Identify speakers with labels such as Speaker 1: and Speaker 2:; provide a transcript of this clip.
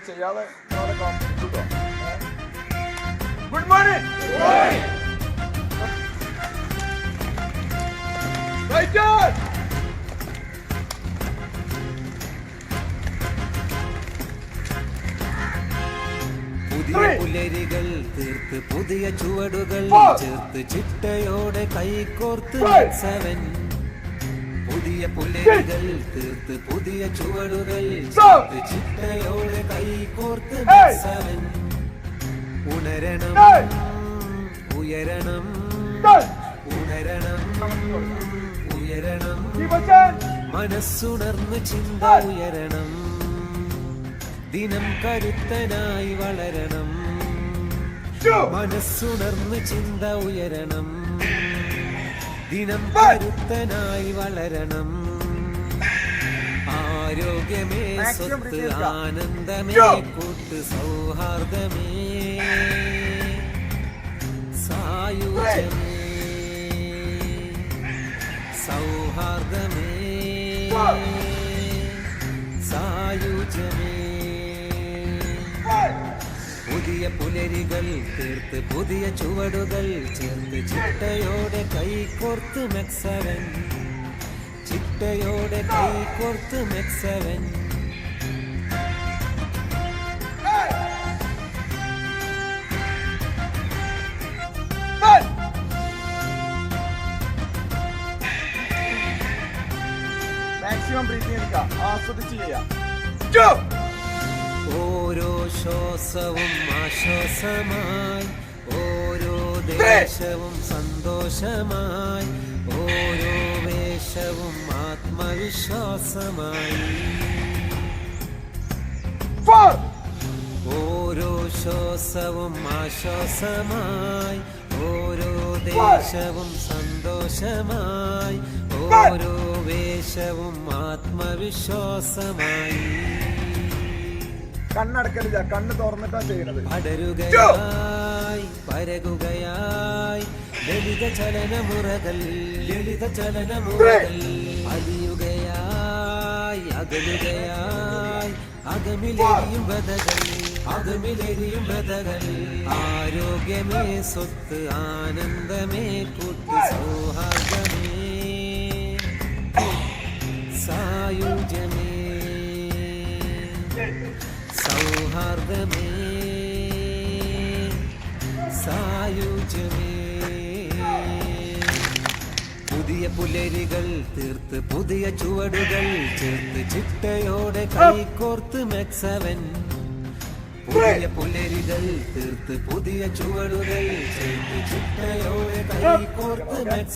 Speaker 1: ചെയ്യാതെ good morning
Speaker 2: പുതിയ. പുലരികൾ തീർത്ത് പുതിയ ചുവടുകൾ. ചേർത്ത് ചിട്ടയോടെ കൈകോർത്ത് സെവൻ പുതിയ പുലരികൾ തീർത്ത് പുതിയ ചുവടുകൾ ചിട്ടയോടെ കൈകോർത്ത് ഉണരണം. ഉയരണം. ഉണരണം. ഉയരണം. മനസ്സുണർന്ന് ചിന്ത ഉയരണം. ദിനം കരുത്തനായി വളരണം. മനസ്സുണർന്ന് ചിന്ത ഉയരണം. ദിനം. കരുത്തനായി വളരണം. ആരോഗ്യമേ സ്വത്ത് ആനന്ദമേ കൂട്ട് സൗഹാർദ്ദമേ സായുജമേ സൗഹാർദ്ദമേ
Speaker 1: സായുജമേ
Speaker 2: പുതിയ പുലരികൾ തീർത്ത് പുതിയ ചുവടുകൾ ചേർത്ത് ചിട്ടയോടെ കൈകോർത്ത് മെക്സവൻ ചിട്ടയോടെ കൈകോർത്ത് മെക്സവൻ
Speaker 1: Nine. മാക്സിമം ബ്രീത്തിങ് എടുക്കാം ആസ്വദിച്ച് ചെയ്യാം.
Speaker 2: ഓരോ ശ്വാസവും ആശ്വാസമായി ഓരോ ദേശവും സന്തോഷമായി ഓരോ വേഷവും ആത്മവിശ്വാസമായി. ഓരോ ശ്വാസവും ആശ്വാസമായി ഓരോ ദേശവും സന്തോഷമായി ഓരോ വേഷവും ആത്മവിശ്വാസമായി.
Speaker 1: കണ്ണടക്കരുത് കണ്ണ് തുറന്നിട്ടാ ചെയ്യണത്.
Speaker 2: പടരുകയായി പരകുകയായി. ലളിത ചലനമുറകൾ ലളിത ചലനമുറകൾ അലിയുകയായി അകലുകയായി. അകമിലെരിയും വ്രതകൾ അകമിലെരിയും വ്രതകൾ ആരോഗ്യമേ സ്വത്ത് ആനന്ദമേ കൂട്ട് സൗഹാർദ്ദമേ സായുജ്യമേ. സൗഹാർദ്ദമേ. പുതിയ പുലരികൾ തീർത്ത് പുതിയ ചുവടുകൾ ചേർത്ത് ചിട്ടയോടെ കൈകോർത്ത് മെക്സവൻ. പുതിയ പുലരികൾ തീർത്ത് പുതിയ ചുവടുകൾ ചേർത്ത് ചിട്ടയോടെ കൈകോർത്ത് മെക്സവൻ.